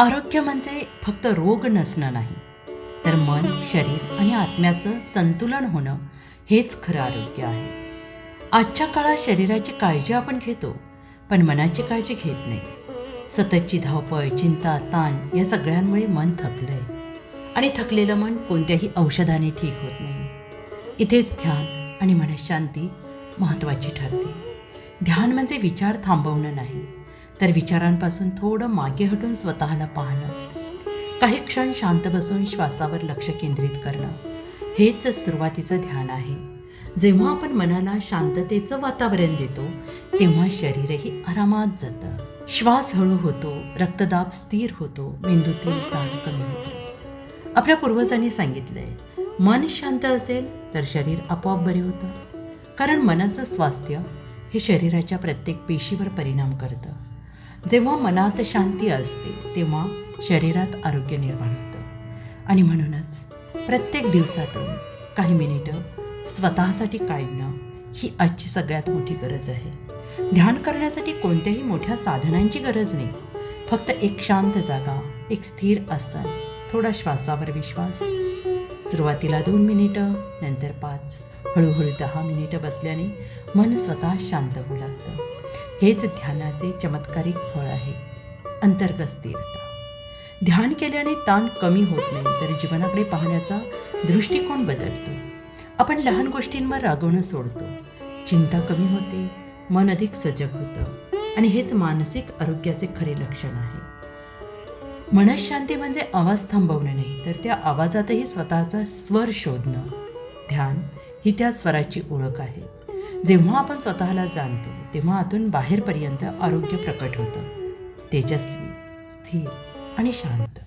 आरोग्य म्हणजे फक्त रोग नसणं नाही तर मन शरीर आणि आत्म्याचं संतुलन होणं हेच खरं आरोग्य आहे. आजच्या काळात शरीराची काळजी आपण घेतो पण मनाची काळजी घेत नाही. सततची धावपळ चिंता ताण या सगळ्यांमुळे मन थकलं आहे आणि थकलेलं मन कोणत्याही औषधाने ठीक होत नाही. इथेच ध्यान आणि मनशांती महत्त्वाची ठरते. ध्यान म्हणजे विचार थांबवणं नाही तर विचारांपासून थोडं मागे हटून स्वतःला पाहणं. काही क्षण शांत बसून श्वासावर लक्ष केंद्रित करणं. हेच सुरुवातीचं ध्यान आहे. जेव्हा आपण मनाला शांततेचं वातावरण देतो तेव्हा शरीरही आरामात जातं. श्वास हळू होतो रक्तदाब स्थिर होतो मेंदूतील ताण कमी होतो. आपल्या पूर्वजांनी सांगितलंय मन शांत असेल तर शरीर आपोआप बरे होतं. कारण मनाचं स्वास्थ्य हे शरीराच्या प्रत्येक पेशीवर परिणाम करतं. जेव्हा मनात शांती असते तेव्हा शरीरात आरोग्य निर्माण होतं. आणि म्हणूनच प्रत्येक दिवसातून काही मिनिटं स्वतःसाठी काढणं ही आजची सगळ्यात मोठी गरज आहे. ध्यान करण्यासाठी कोणत्याही मोठ्या साधनांची गरज नाही. फक्त एक शांत जागा एक स्थिर आसन थोडा श्वासावर विश्वास. सुरुवातीला दोन मिनिटं नंतर पाच. हळूहळू दहा मिनिटं बसल्याने मन स्वतः शांत होऊ लागतं. हेच ध्यानाचे चमत्कारिक फळ आहे. अंतर्गत स्थिरता. ध्यान केल्याने ताण कमी होत नाही तर जीवनाकडे पाहण्याचा दृष्टिकोन बदलतो. आपण लहान गोष्टींवर रागवणं सोडतो. चिंता कमी होते मन अधिक सजग होतं आणि हेच मानसिक आरोग्याचे खरे लक्षण आहे. मनशांती म्हणजे आवाज थांबवणे नाही तर त्या आवाजातही स्वतःचा स्वर शोधणं. ध्यान ही त्या स्वराची ओळख आहे. जेव्हा आपण स्वतःला जाणतो तेव्हा आतून बाहेरपर्यंत आरोग्य प्रकट होतं. तेजस्वी स्थिर आणि शांत.